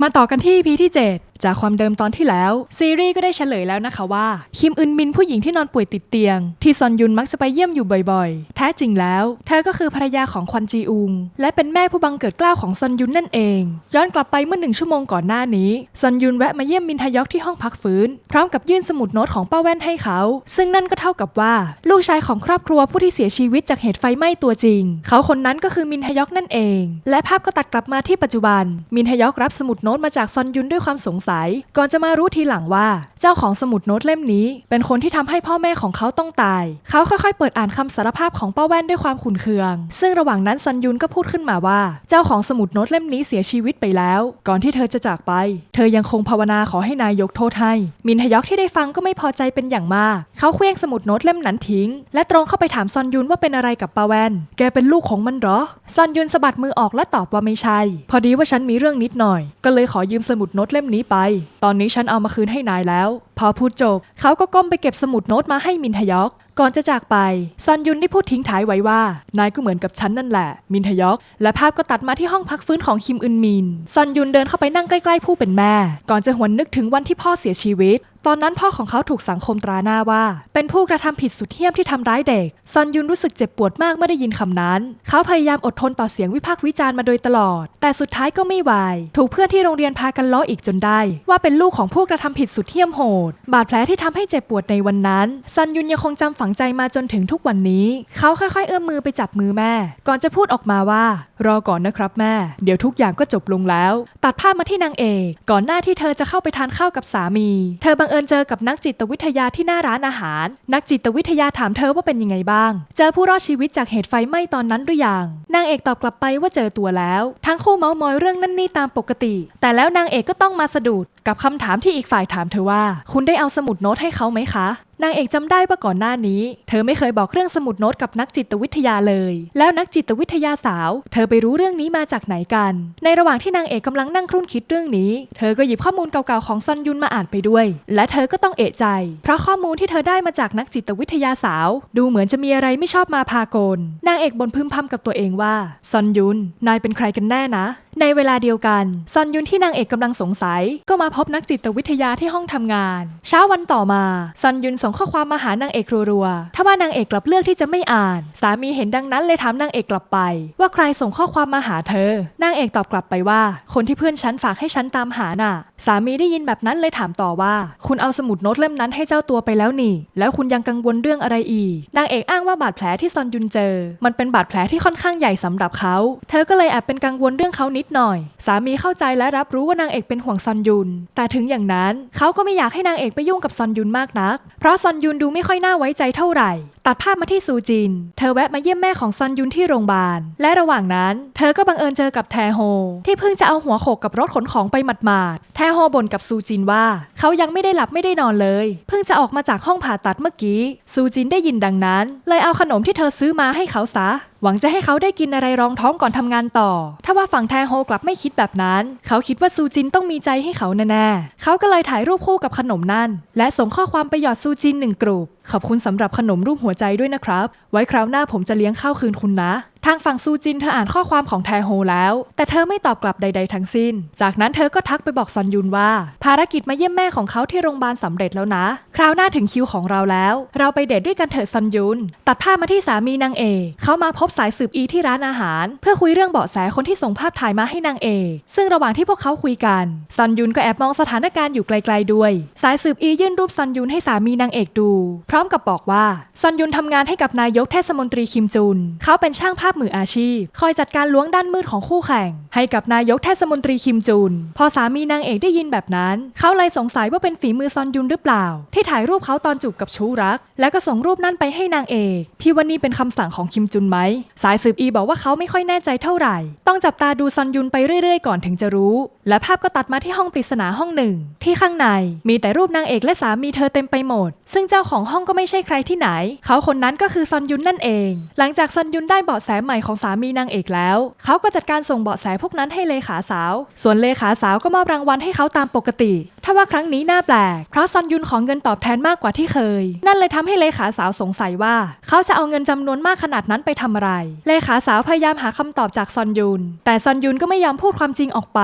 มาต่อกันที่ EP ที่ 7 จากความเดิมตอนที่แล้ว ซีรีส์ก็ได้เฉลยแล้วนะคะว่า คิมอึนมินผู้หญิงที่นอนป่วยติดเตียง ที่ซอนยุนมักจะไปเยี่ยมอยู่บ่อยๆ แท้จริงแล้ว เธอก็คือภรรยาของควันจีอุง และเป็นแม่ผู้บังเกิดกล้าวของซอนยุนนั่นเอง ย้อนกลับไปเมื่อหนึ่งชั่วโมงก่อนหน้านี้ซอนยุนแวะมาเยี่ยมมินฮยอกที่ห้องพักฟื้น พร้อมกับยื่นสมุดโน้ตของป้าแว่นให้เขา ซึ่งนั่นก็เท่ากับว่า ลูกชายของครอบครัวผู้ที่เสียชีวิตจากเหตุไฟไหม้ตัวจริง เขาคนนั้นก็คือมินฮยอกนั่นเอง และภาพก็ตัดกลับมาที่ปัจจุบัน มินฮยอกรับสมุดโน้ตมาจากซอนยุนด้วยความสงสัยก่อนจะมารู้ทีหลังว่า เจ้าของสมุดโน้ตเล่มนี้ เป็นคนที่ทำให้พ่อแม่ของเขาต้องตาย เขาค่อยๆ เปิดอ่านคำสารภาพของป้าแว่นด้วยความขุนเคือง ซึ่งระหว่างนั้นซอนยุนก็พูดขึ้นมาว่า เจ้าของสมุดโน้ตเล่มนี้เสียชีวิตไปแล้ว ก่อนที่เธอจะจากไป เธอยังคงภาวนาขอให้นายยกโทษให้ มินฮยอกที่ได้ฟังก็ไม่พอใจเป็นอย่างมาก เขาเคว้งสมุดโน้ตเล่มนั้นทิ้ง และตรงเข้าไปถามซอนยุนว่าเป็นอะไรกับป้าแว่น แกเป็นลูกของมันเหรอ ซอนยุนสะบัดมือออกและตอบว่าไม่ใช่ พอดีว่าฉันมีเรื่องนิดหน่อย ก็เลยขอยืมสมุดโน้ตเล่มนี้ไปตอนนี้ฉันเอามาคืนให้นายแล้ว พอพูดจบ เขาก็ก้มไปเก็บสมุดโน้ตมาให้มินทยอก ก่อนจะจากไป ซอนยุนได้พูดทิ้งท้ายไว้ว่า นายก็เหมือนกับฉันนั่นแหละ มินทยอก และภาพก็ตัดมาที่ห้องพักฟื้นของคิมอึนมิน ซอนยุนเดินเข้าไปนั่งใกล้ๆผู้เป็นแม่ ก่อนจะหวนนึกถึงวันที่พ่อเสียชีวิต ตอนนั้นพ่อของเขาถูกสังคมตราหน้าว่า เป็นผู้กระทำผิดสุดเหี้ยมที่ทำร้ายเด็ก ซอนยุนรู้สึกเจ็บปวดมากเมื่อได้ยินคำนั้น เขาพยายามอดทนต่อเสียงวิพากษ์วิจารณ์มาโดยตลอด แต่สุดท้ายก็ไม่ไหว ถูกเพื่อนที่โรงเรียนพากันล้ออีกจนได้ ว่าเป็นลูกของผู้กระทำผิดสุดเหี้ยมโหด บาดแผลที่ทำให้เจ็บปวดในวันนั้น ซอนยุนยังคงจำฝังใจมาจนถึงทุกวันนี้ เขาค่อยๆ เอื้อมมือไปจับมือแม่ ก่อนจะพูดออกมาว่า รอก่อนนะครับแม่ เดี๋ยวทุกอย่างก็จบลงแล้ว ตัดภาพมาที่นางเอก ก่อนหน้าที่เธอจะเข้าไปทานข้าวกับสามี เธอบังเอิญเจอกับนักจิตวิทยาที่หน้าร้านอาหาร นักจิตวิทยาถามเธอว่าเป็นยังไงบ้าง เจอผู้รอดชีวิตจากเหตุไฟไหม้ตอนนั้นหรือยัง นางเอกตอบกลับไปว่าเจอตัวแล้ว ทั้งคู่เมาส์มอยเรื่องนั่นนี่ตามปกติ แต่แล้วนางเอกก็ต้องมาสะดุดกับคำถามที่อีกฝ่ายถามเธอว่า คุณได้เอาสมุดโน้ตให้เขาไหมคะ นางเอกจำได้ว่าก่อนหน้านี้ เธอไม่เคยบอกเรื่องสมุดโน้ตกับนักจิตวิทยาเลย แล้วนักจิตวิทยาสาว เธอไปรู้เรื่องนี้มาจากไหนกัน ในระหว่างที่นางเอกกำลังนั่งครุ่นคิดเรื่องนี้ เธอก็หยิบข้อมูลเก่าๆของซอนยุนมาอ่านไปด้วย และเธอก็ต้องเอะใจ เพราะข้อมูลที่เธอได้มาจากนักจิตวิทยาสาว ดูเหมือนจะมีอะไรไม่ชอบมาพากลนางเอกบนพึมพำกับตัวเองว่าซอนยุนนายเป็นใครกันแน่นะ ในเวลาเดียวกันซอนยุนที่นางเอกกำลังสงสัย ก็มาพบนักจิตวิทยาที่ห้องทำงาน เช้าวันต่อมาซอนยุนส่งข้อความมาหานางเอกรัวๆ ถ้าว่านางเอกกลับเลือกที่จะไม่อ่าน สามีเห็นดังนั้นเลยถามนางเอกกลับไป ว่าใครส่งข้อความมาหาเธอ นางเอกตอบกลับไปว่า คนที่เพื่อนฉันฝากให้ฉันตามหาน่ะ สามีได้ยินแบบนั้นเลยถามต่อว่า คุณเอาสมุดโน้ตเล่มนั้นให้เจ้าตัวไปแล้วนี่ แล้วคุณยังกังวลเรื่องอะไรอีก นางเอกอ้างว่าบาดแผลที่ซอนยุนเจอ มันเป็นบาดแผลที่ค่อนข้างใหญ่สำหรับเขา เธอก็เลยแอบเป็นกังวลเรื่องเขานิดหน่อย สามีเข้าใจและรับรู้ว่านางเอกเป็นห่วงซอนยุน แต่ถึงอย่างนั้นเขาก็ไม่อยากให้นางเอกไปยุ่งกับซอนยุนมากนัก เพราะซอนยุนดูไม่ค่อยน่าไว้ใจเท่าไหร่ ตัดภาพมาที่ซูจิน เธอแวะมาเยี่ยมแม่ของซอนยุนที่โรงพยาบาล และระหว่างนั้น เธอก็บังเอิญเจอกับแทโฮ ที่เพิ่งจะเอาหัวโขกกับรถขนของไปหมาดๆ แทโฮบ่นกับซูจินว่า เขายังไม่ได้หลับไม่ได้นอนเลย เพิ่งจะออกมาจากห้องผ่าตัดเมื่อกี้ ซูจินได้ยินดังนั้น เลยเอาขนมที่เธอซื้อมาให้เขาซะ หวังจะให้เขาได้กินอะไรรองท้องก่อนทำงานต่อ ถ้าว่าฝั่งแทโฮกลับไม่คิดแบบนั้น เขาคิดว่าซูจินต้องมีใจให้เขาแน่ๆเขาก็เลยถ่ายรูปคู่กับขนมนั่น และส่งข้อความไปหยอดซูจินหนึ่งกลุ่มขอบคุณสำหรับขนมรูปหัวใจด้วยนะครับ ไว้คราวหน้าผมจะเลี้ยงข้าวคืนคุณนะ ทางฝั่งซูจินเธออ่านข้อความของแทโฮแล้ว แต่เธอไม่ตอบกลับใด ๆ ทั้งสิ้น จากนั้นเธอก็ทักไปบอกซอนยุนว่า ภารกิจมาเยี่ยมแม่ของเขาที่โรงพยาบาลสำเร็จแล้วนะ คราวหน้าถึงคิวของเราแล้ว เราไปเดทด้วยกันเถอะซอนยุน ตัดภาพมาที่สามีนางเอกเขามาพบสายสืบอีที่ร้านอาหาร เพื่อคุยเรื่องเบาะแสคนที่ส่งภาพถ่ายมาให้นางเอกซึ่งระหว่างที่พวกเขาคุยกันซอนยุนก็แอบมองสถานการณ์อยู่ไกล ๆด้วย สายสืบอียื่นรูปซอนยุนให้สามีนางเอกดูพร้อมกับบอกว่าซอนยุนทำงานให้กับนายกเทศมนตรีคิมจุน เขาเป็นช่างภาพมืออาชีพ คอยจัดการล้วงด้านมืดของคู่แข่ง ให้กับนายกเทศมนตรีคิมจุน พอสามีนางเอกได้ยินแบบนั้น เขาเลยสงสัยว่าเป็นฝีมือซอนยุนหรือเปล่า ที่ถ่ายรูปเขาตอนจูบกับชู้รัก แล้วก็ส่งรูปนั้นไปให้นางเอกพี่วันนี้เป็นคำสั่งของคิมจุนไหมสายสืบอีบอกว่าเขาไม่ค่อยแน่ใจเท่าไหร่ ต้องจับตาดูซอนยุนไปเรื่อยๆ ก่อนถึงจะรู้ และภาพก็ตัดมาที่ห้องปริศนาห้องหนึ่ง ที่ข้างในมีแต่รูปนางเอกและสามีเธอเต็มไปหมด ซึ่งเจ้าของห้องงก็ไม่ใช่ใครที่ไหน เขาคนนั้นก็คือซอนยุนนั่นเอง หลังจากซอนยุนได้เบาะแสใหม่ของสามีนางเอกแล้ว เขาก็จัดการส่งเบาะแสพวกนั้นให้เลขาสาว ส่วนเลขาสาวก็มอบรางวัลให้เขาตามปกติทว่าครั้งนี้น่าแปลก เพราะซอนยุนขอเงินตอบแทนมากกว่าที่เคย นั่นเลยทำให้เลขาสาวสงสัยว่า เขาจะเอาเงินจำนวนมากขนาดนั้นไปทำอะไร เลขาสาวพยายามหาคำตอบจากซอนยุน แต่ซอนยุนก็ไม่ยอมพูดความจริงออกไป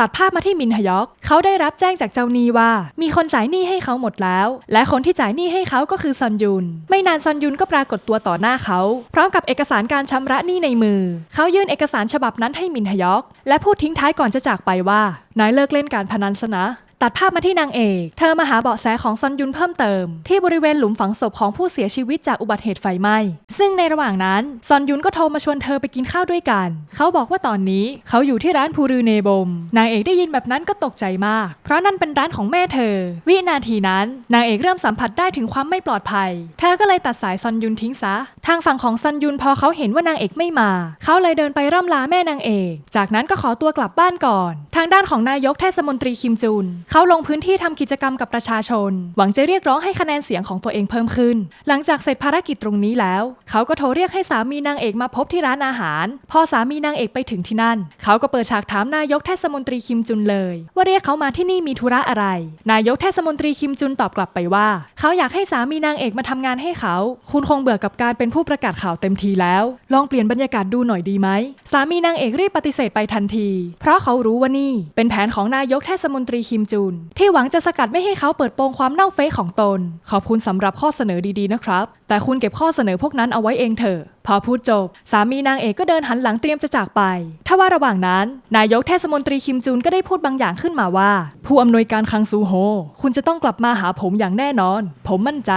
ตัดภาพมาที่มินฮยอก เขาได้รับแจ้งจากเจ้าหนีว่า มีคนจ่ายหนี้ให้เขาหมดแล้ว และคนที่จ่ายหนี้ให้เขาก็คือซอนยุน ไม่นานซอนยุนก็ปรากฏตัวต่อหน้าเขา พร้อมกับเอกสารการชำระหนี้ในมือ เขายื่นเอกสารฉบับนั้นให้มินฮยอก และพูดทิ้งท้ายก่อนจะจากไปว่านายเลิกเล่นการพนันซะนะ ตัดภาพมาที่นางเอก เธอมาหาเบาะแสของซอนยุนเพิ่มเติม ที่บริเวณหลุมฝังศพของผู้เสียชีวิตจากอุบัติเหตุไฟไหม้ ซึ่งในระหว่างนั้นซอนยุนก็โทรมาชวนเธอไปกินข้าวด้วยกัน เขาบอกว่าตอนนี้เขาอยู่ที่ร้านพูรือเนบม นางเอกได้ยินแบบนั้นก็ตกใจมาก เพราะนั่นเป็นร้านของแม่เธอ วินาทีนั้น นางเอกเริ่มสัมผัสได้ถึงความไม่ปลอดภัย เธอก็เลยตัดสายซอนยุนทิ้งซะ ทางฝั่งของซอนยุนพอเขาเห็นว่านางเอกไม่มา เขาเลยเดินไปร่ำลาแม่นางเอก จากนั้นก็ขอตัวกลับบ้านก่อน ทางด้านของนายกเทศมนตรีคิมจุนเขาลงพื้นที่ทำกิจกรรมกับประชาชน หวังจะเรียกร้องให้คะแนนเสียงของตัวเองเพิ่มขึ้น หลังจากเสร็จภารกิจตรงนี้แล้ว เขาก็โทรเรียกให้สามีนางเอกมาพบที่ร้านอาหาร พอสามีนางเอกไปถึงที่นั่น เขาก็เปิดฉากถามนายกเทศมนตรีคิมจุนเลย ว่าเรียกเขามาที่นี่มีธุระอะไร นายกเทศมนตรีคิมจุนตอบกลับไปว่า เขาอยากให้สามีนางเอกมาทำงานให้เขา คุณคงเบื่อกับการเป็นผู้ประกาศข่าวเต็มทีแล้ว ลองเปลี่ยนบรรยากาศดูหน่อยดีไหม สามีนางเอกรีบปฏิเสธไปทันที เพราะเขารู้ว่านี่ เป็นแผนของนายกเทศมนตรีคิมจุนที่หวังจะสกัดไม่ให้เขาเปิดโปงความเน่าเฟะของตน ขอบคุณสำหรับข้อเสนอดีๆนะครับ แต่คุณเก็บข้อเสนอพวกนั้นเอาไว้เองเถอะ อพูดจบ สามีนางเอกก็เดินหันหลังเตรียมจะจากไปถ้าว่าระหว่างนั้น นายกเทศมนตรีคิมจุนก็ได้พูดบางอย่างขึ้นมาว่า ผู้อำนวยการคังซูโฮ คุณจะต้องกลับมาหาผมอย่างแน่นอน ผมมั่นใจ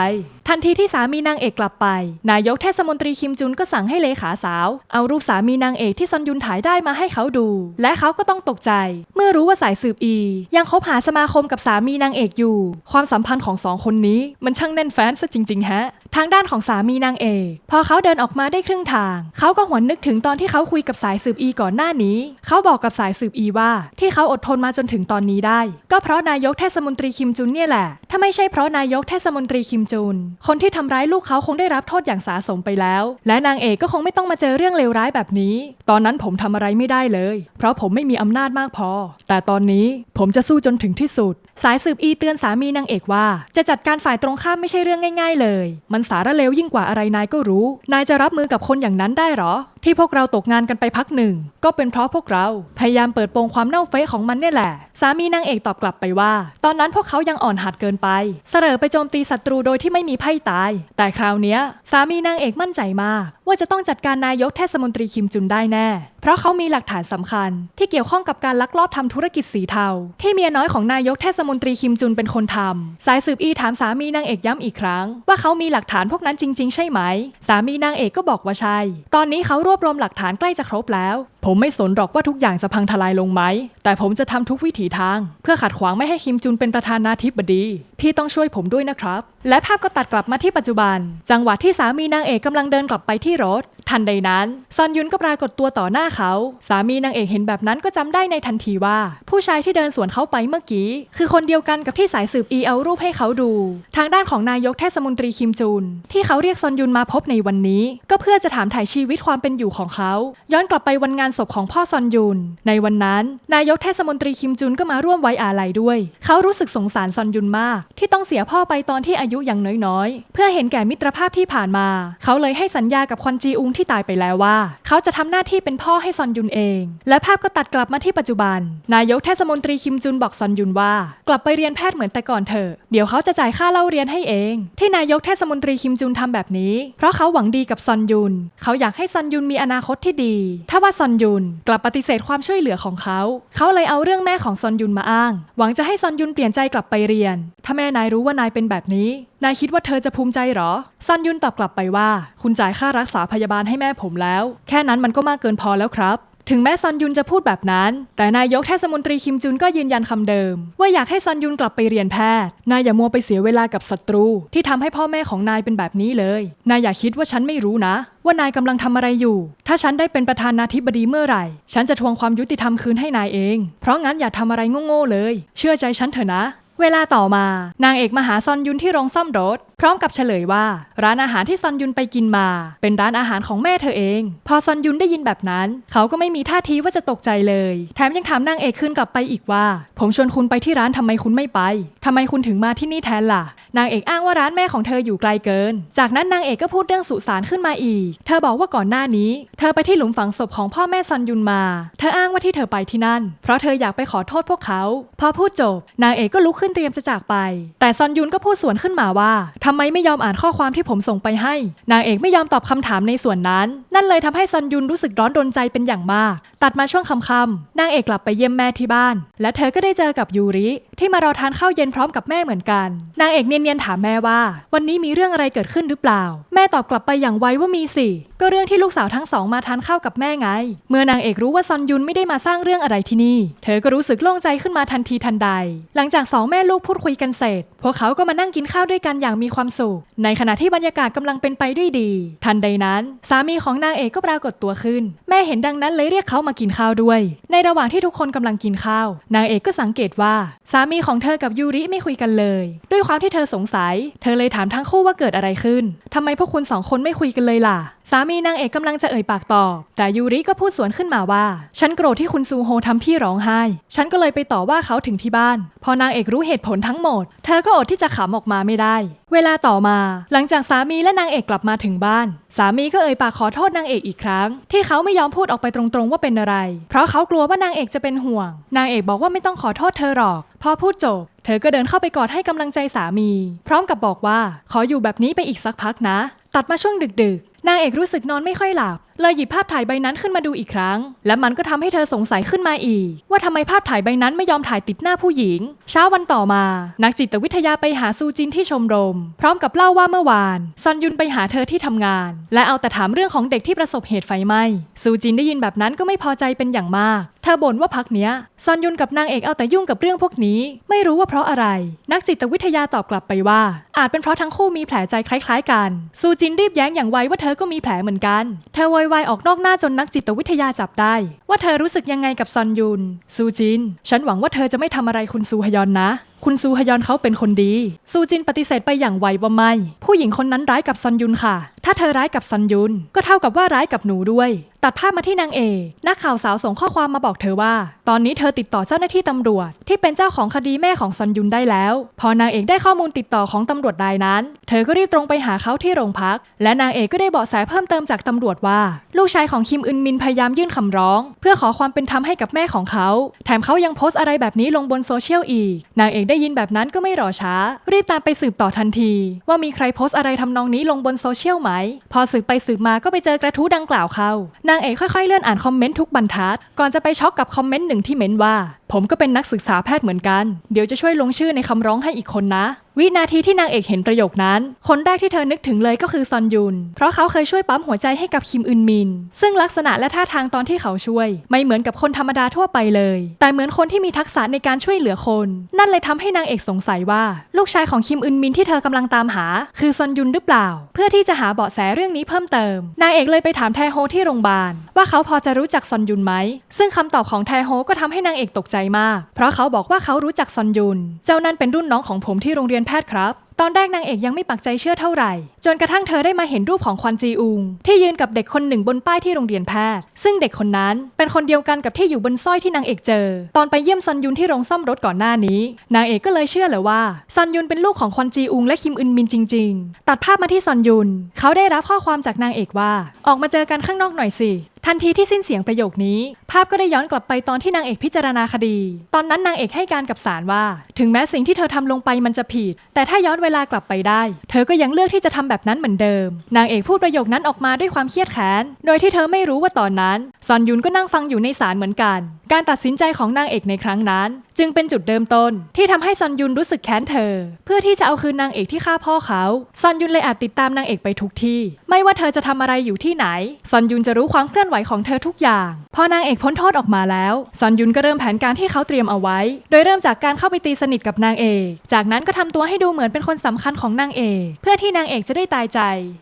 ทันทีที่สามีนางเอกกลับไป นายกเทศมนตรีคิมจุนก็สั่งให้เลขาสาว เอารูปสามีนางเอกที่ซอนยุนถ่ายได้มาให้เขาดู และเขาก็ต้องตกใจ เมื่อรู้ว่าสายสืบอี ยังคบหาสมาคมกับสามีนางเอกอยู่ ความสัมพันธ์ของสองคนนี้มันช่างแน่นแฟ้นซะจริงๆฮะ ทางด้านของสามีนางเอก พอเขาเดินออกมาได้ครึ่งทาง เขาก็หวนนึกถึงตอนที่เขาคุยกับสายสืบอีก่อนหน้านี้ เขาบอกกับสายสืบอีว่า ที่เขาอดทนมาจนถึงตอนนี้ได้ ก็เพราะนายกเทศมนตรีคิมจุนเนี่ยแหละ ถ้าไม่ใช่เพราะนายกเทศมนตรีคิมจุน คนที่ทำร้ายลูกเขาคงได้รับโทษอย่างสาสมไปแล้ว และนางเอกก็คงไม่ต้องมาเจอเรื่องเลวร้ายแบบนี้ ตอนนั้นผมทำอะไรไม่ได้เลย เพราะผมไม่มีอำนาจมากพอ แต่ตอนนี้ผมจะสู้จนถึงที่สุด สายสืบอีเตือนสามีนางเอกว่า จะจัดการฝ่ายตรงข้ามไม่ใช่เรื่องง่าย ๆ เลย มันสาระเลวยิ่งกว่าอะไรนายก็รู้ นายจะรับมือกับคนอย่างนั้นได้หรอ ที่พวกเราตกงานกันไปพักหนึ่ง ก็เป็นเพราะพวกเราพยายามเปิดโปงความเน่าเฟะของมันเนี่ยแหละ สามีนางเอกตอบกลับไปว่า ตอนนั้นพวกเขายังอ่อนหัดเกินไป เสรอไปโจมตีศัตรูโดยที่ไม่มีไพ่ตาย แต่คราวเนี้ย สามีนางเอกมั่นใจมาก ว่าจะต้องจัดการนายกเทศมนตรีคิมจุนได้แน่ เพราะเขามีหลักฐานสำคัญ ที่เกี่ยวข้องกับการลักลอบทำธุรกิจสีเทา ที่เมียน้อยของนายกเทศมนตรีคิมจุนเป็นคนทำสายสืบอีถามสามีนางเอกย้ำอีกครั้ง ว่าเขามีหลักฐานพวกนั้นจริง ๆ ใช่ไหม สามีนางเอกก็บอกว่าใช่ ตอนนี้เขารวบรวมหลักฐานใกล้จะครบแล้ว ผมไม่สนหรอกว่าทุกอย่างจะพังทลายลงไหม แต่ผมจะทำทุกวิถีทาง เพื่อขัดขวางไม่ให้คิมจุนเป็นประธานาธิบดี พี่ต้องช่วยผมด้วยนะครับ และภาพก็ตัดกลับมาที่ปัจจุบัน จังหวะที่สามีนางเอกกำลังเดินกลับไปที่รถ ทันใดนั้น ซอนยุนก็ปรากฏตัวต่อหน้าเขา สามีนางเอกเห็นแบบนั้นก็จำได้ในทันทีว่า ผู้ชายที่เดินสวนเขาไปเมื่อกี้ คือคนเดียวกันกับที่สายสืบอีเอารูปให้เขาดู ทางด้านของนายกเทศมนตรีคิมจุน ที่เขาเรียกซอนยุนมาพบในวันนี้ ก็เพื่อจะถามถ่ายชีวิตความเป็นอยู่ของเขา ย้อนกลับไปวันงานศพของพ่อซอนยุน ในวันนั้น นายกเทศมนตรีคิมจุนก็มาร่วมไว้อาลัยด้วย เขารู้สึกสงสารซอนยุนมาก ที่ต้องเสียพ่อไปตอนที่อายุยังน้อยๆ เพื่อเห็นแก่มิตรภาพที่ผ่านมา เขาเลยให้สัญญากับควันจีอุงที่ตายไปแล้วว่า เขาจะทำหน้าที่เป็นพ่อให้ซอนยุนเอง และภาพก็ตัดกลับมาที่ปัจจุบัน นายกเทศมนตรีคิมจุนบอกซอนยุนว่า กลับไปเรียนแพทย์เหมือนแต่ก่อนเถอะเดี๋ยวเขาจะจ่ายค่าเล่าเรียนให้เอง ที่นายกเทศมนตรีคิมจุนทำแบบนี้ เพราะเขาหวังดีกับซอนยุน เขาอยากให้ซอนยุนมีอนาคตที่ดี ถ้าว่าซอนยุน กลับปฏิเสธความช่วยเหลือของเขา เขาเลยเอาเรื่องแม่ของซอนยุนมาอ้าง หวังจะให้ซอนยุนเปลี่ยนใจกลับไปเรียน ถ้าแม่นายรู้ว่านายเป็นแบบนี้ นายคิดว่าเธอจะภูมิใจหรอ ซอนยุนตอบกลับไปว่า คุณจ่ายค่ารักษาพยาบาลให้แม่ผมแล้ว แค่นั้นมันก็มากเกินพอแล้วครับ ถึงแม้ซอนยุนจะพูดแบบนั้น แต่นายกเทศมนตรีคิมจุนก็ยืนยันคำเดิม ว่าอยากให้ซอนยุนกลับไปเรียนแพทย์ นายอย่ามัวไปเสียเวลากับศัตรู ที่ทำให้พ่อแม่ของนายเป็นแบบนี้เลย นายอย่าคิดว่าฉันไม่รู้นะ ว่านายกำลังทำอะไรอยู่ ถ้าฉันได้เป็นประธานาธิบดีเมื่อไหร่ ฉันจะทวงความยุติธรรมคืนให้นายเอง เพราะงั้นอย่าทำอะไรโง่ๆเลย เชื่อใจฉันเถอะนะ เวลาต่อมานางเอกมาหาซอนยุนที่โรงซ่อมรถ พร้อมกับเฉลยว่า ร้านอาหารที่ซอนยุนไปกินมา เป็นร้านอาหารของแม่เธอเอง พอซอนยุนได้ยินแบบนั้น เขาก็ไม่มีท่าทีว่าจะตกใจเลย แถมยังถามนางเอกคืนกลับไปอีกว่า ผมชวนคุณไปที่ร้านทำไมคุณไม่ไปทำไมคุณถึงมาที่นี่แทนล่ะ นางเอกอ้างว่าร้านแม่ของเธออยู่ไกลเกิน จากนั้นนางเอกก็พูดเรื่องสุสานขึ้นมาอีก เธอบอกว่าก่อนหน้านี้ เธอไปที่หลุมฝังศพของพ่อแม่ซอนยุนมา เธออ้างว่าที่เธอไปที่นั่น เพราะเธออยากไปขอโทษพวกเขา พอพูดจบ นางเอกก็ลุกขึ้นเตรียมจะจากไป แต่ซอนยุนก็พูดสวนขึ้นมาว่าทำไมไม่ยอมอ่านข้อความที่ผมส่งไปให้ นางเอกไม่ยอมตอบคำถามในส่วนนั้น นั่นเลยทำให้ซอนยุนรู้สึกร้อนรนใจเป็นอย่างมาก ตัดมาช่วงค่ำๆนางเอกกลับไปเยี่ยมแม่ที่บ้าน และเธอก็ได้เจอกับยูริ ที่มารอทานข้าวเย็นพร้อมกับแม่เหมือนกัน นางเอกเนียนๆถามแม่ว่า วันนี้มีเรื่องอะไรเกิดขึ้นหรือเปล่า แม่ตอบกลับไปอย่างไวว่ามีสิก็เรื่องที่ลูกสาวทั้งสองมาทานข้าวกับแม่ไง เมื่อนางเอกรู้ว่าซอนยุนไม่ได้มาสร้างเรื่องอะไรที่นี่ เธอก็รู้สึกโล่งใจขึ้นมาทันทีทันใด หลังจากสองแม่ลูกพูดคุยกันเสร็จ พวกเขาก็มานั่งกินข้าวด้วยกันอย่างมีความสุข ในขณะที่บรรยากาศกำลังเป็นไปด้วยดี ทันใดนั้น สามีของนางเอกก็ปรากฏตัวขึ้น แม่เห็นดังนั้นเลยเรียกเขามากินข้าวด้วย ในระหว่างที่ทุกคนกำลังกินข้าว นางเอกก็สังเกตว่าสามีมีของเธอกับยูริไม่คุยกันเลย ด้วยความที่เธอสงสัย เธอเลยถามทั้งคู่ว่าเกิดอะไรขึ้นทำไมพวกคุณสองคนไม่คุยกันเลยล่ะ สามีนางเอกกำลังจะเอ่ยปากตอบ แต่ยูริก็พูดสวนขึ้นมาว่า ฉันโกรธที่คุณซูโฮทำพี่ร้องไห้ ฉันก็เลยไปต่อว่าเขาถึงที่บ้าน พอนางเอกรู้เหตุผลทั้งหมด เธอก็อดที่จะขำออกมาไม่ได้ เวลาต่อมา หลังจากสามีและนางเอกกลับมาถึงบ้าน สามีก็เอ่ยปากขอโทษนางเอกอีกครั้ง ที่เขาไม่ยอมพูดออกไปตรงๆว่าเป็นอะไร เพราะเขากลัวว่านางเอกจะเป็นห่วง นางเอกบอกว่าไม่ต้องขอโทษเธอหรอก พอพูดจบ เธอก็เดินเข้าไปกอดให้กำลังใจสามี พร้อมกับบอกว่า ขออยู่แบบนี้ไปอีกสักพักนะ ตัดมาช่วงดึกๆ นางเอกรู้สึกนอนไม่ค่อยหลับ เลยหยิบภาพถ่ายใบนั้นขึ้นมาดูอีกครั้ง และมันก็ทำให้เธอสงสัยขึ้นมาอีก ว่าทำไมภาพถ่ายใบนั้นไม่ยอมถ่ายติดหน้าผู้หญิง เช้าวันต่อมา นักจิตวิทยาไปหาซูจินที่ชมรม พร้อมกับเล่าว่าเมื่อวานซอนยุนไปหาเธอที่ทำงาน และเอาแต่ถามเรื่องของเด็กที่ประสบเหตุไฟไหม้ซูจินได้ยินแบบนั้นก็ไม่พอใจเป็นอย่างมาก เธอบ่นว่าพักเนี้ยซอนยุนกับนางเอกเอาแต่ยุ่งกับเรื่องพวกนี้ ไม่รู้ว่าเพราะอะไร นักจิตวิทยาตอบกลับไปว่า อาจเป็นเพราะทั้งคู่มีแผลใจคล้าย ๆ กันซูจินรีบแย้งอย่างไวว่าเธอก็มีแผลเหมือนกัน เธอวอยวายออกนอกหน้าจนนักจิตวิทยาจับได้ ว่าเธอรู้สึกยังไงกับซอนยุนซูจิน ฉันหวังว่าเธอจะไม่ทำอะไรคุณซูฮยอนนะ คุณซูฮยอนเขาเป็นคนดี ซูจินปฏิเสธไปอย่างไวว่าไม่ ผู้หญิงคนนั้นร้ายกับซอนยุนค่ะ ถ้าเธอร้ายกับซอนยุน ก็เท่ากับว่าร้ายกับหนูด้วย ตัดภาพมาที่นางเอกนักข่าวสาวส่งข้อความมาบอกเธอว่า ตอนนี้เธอติดต่อเจ้าหน้าที่ตำรวจ ที่เป็นเจ้าของคดีแม่ของซอนยุนได้แล้ว พอนางเอกได้ข้อมูลติดต่อของตำรวจรายนั้น เธอก็รีบตรงไปหาเขาที่โรงพัก และนางเอกก็ได้เบาะแสเพิ่มเติมจากตำรวจว่า ลูกชายของคิมอึนมินพยายามยื่นคำร้อง เพื่อขอความเป็นธรรมให้กับแม่ของเขา แถมเขายังโพสต์อะไรแบบนี้ลงบนโซเชียลอีก นางเอกได้ยินแบบนั้นก็ไม่รอช้า รีบตามไปสืบต่อทันที ว่ามีใครโพสต์อะไรทำนองนี้ลงบนโซเชียลไหม พอสืบไปสืบมาก็ไปเจอกระทู้ดังกล่าวเข้านางเอกค่อยๆเลื่อนอ่านคอมเมนต์ทุกบรรทัด ก่อนจะไปช็อกกับคอมเมนต์หนึ่งที่เม้นว่า ผมก็เป็นนักศึกษาแพทย์เหมือนกัน เดี๋ยวจะช่วยลงชื่อในคำร้องให้อีกคนนะ วินาทีที่นางเอกเห็นประโยคนั้น คนแรกที่เธอนึกถึงเลยก็คือซอนยุน เพราะเขาเคยช่วยปั๊มหัวใจให้กับคิมอึนมิน ซึ่งลักษณะและท่าทางตอนที่เขาช่วย ไม่เหมือนกับคนธรรมดาทั่วไปเลย แต่เหมือนคนที่มีทักษะในการช่วยเหลือคน นั่นเลยทำให้นางเอกสงสัยว่า ลูกชายของคิมอึนมินที่เธอกำลังตามหา คือซอนยุนหรือเปล่า เพื่อที่จะหาเบาะแสเรื่องนี้เพิ่มเติม นางเอกเลยไปถามแทโฮที่โรงพยาบาลว่าเขาพอจะรู้จักซอนยุนไหมซึ่งคำตอบของแทโฮก็ทำให้นางเอกตกใจมาก เพราะเขาบอกว่าเขารู้จักซอนยุน เจ้านั่นเป็นรุ่นน้องของผมที่โรงเรียนแพทย์ครับ ตอนแรกนางเอกยังไม่ปักใจเชื่อเท่าไหร่ จนกระทั่งเธอได้มาเห็นรูปของควันจีอุง ที่ยืนกับเด็กคนหนึ่งบนป้ายที่โรงเรียนแพทย์ ซึ่งเด็กคนนั้นเป็นคนเดียวกันกับที่อยู่บนสร้อยที่นางเอกเจอ ตอนไปเยี่ยมซันยุนที่โรงซ่อมรถก่อนหน้านี้ นางเอกก็เลยเชื่อเลยว่าซันยุนเป็นลูกของควันจีอุงและคิมอึนมินจริง ๆ ตัดภาพมาที่ซันยุน เขาได้รับข้อความจากนางเอกว่า ออกมาเจอกันข้างนอกหน่อยสิ ทันทีที่สิ้นเสียงประโยคนี้ ภาพก็ได้ย้อนกลับไปตอนที่นางเอกพิจารณาคดี ตอนนั้นนางเอกให้การกับศาลว่า ถึงแม้สิ่งที่เธอทำลงไปมันจะผิด แต่ถ้าย้อนเวลากลับไปได้ เธอก็ยังเลือกที่จะทำแบบนั้นเหมือนเดิม นางเอกพูดประโยคนั้นออกมาด้วยความเครียดแค้น โดยที่เธอไม่รู้ว่าตอนนั้นซอนยุนก็นั่งฟังอยู่ในศาลเหมือนกัน การตัดสินใจของนางเอกในครั้งนั้นจึงเป็นจุดเริ่มต้น ที่ทำให้ซอนยุนรู้สึกแค้นเธอ เพื่อที่จะเอาคืนนางเอกที่ฆ่าพ่อเขาซอนยุนเลยอาจติดตามนางเอกไปทุกที่ ไม่ว่าเธอจะทำอะไรอยู่ที่ไหนซอนยุนจะรู้ความเคลื่อนไหวของเธอทุกอย่าง พอนางเอกพ้นโทษออกมาแล้วซอนยุนก็เริ่มแผนการที่เขาเตรียมเอาไว้ โดยเริ่มจากการเข้าไปตีสนิทกับนางเอก จากนั้นก็ทำตัวให้ดูเหมือนเป็นคนสำคัญของนางเอก เพื่อที่นางเอกจะได้ตายใจ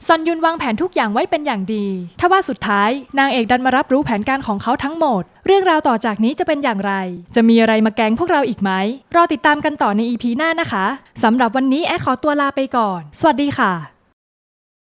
ซอนยุนวางแผนทุกอย่างไว้เป็นอย่างดี ทว่าสุดท้ายนางเอกดันมารับรู้แผนการของเขาทั้งหมดเรื่องราวต่อจากนี้จะเป็นอย่างไร จะมีอะไรมาแกงพวกเราอีกไหม รอติดตามกันต่อในอีพีหน้านะคะสำหรับวันนี้แอดขอตัวลาไปก่อน สวัสดีค่ะ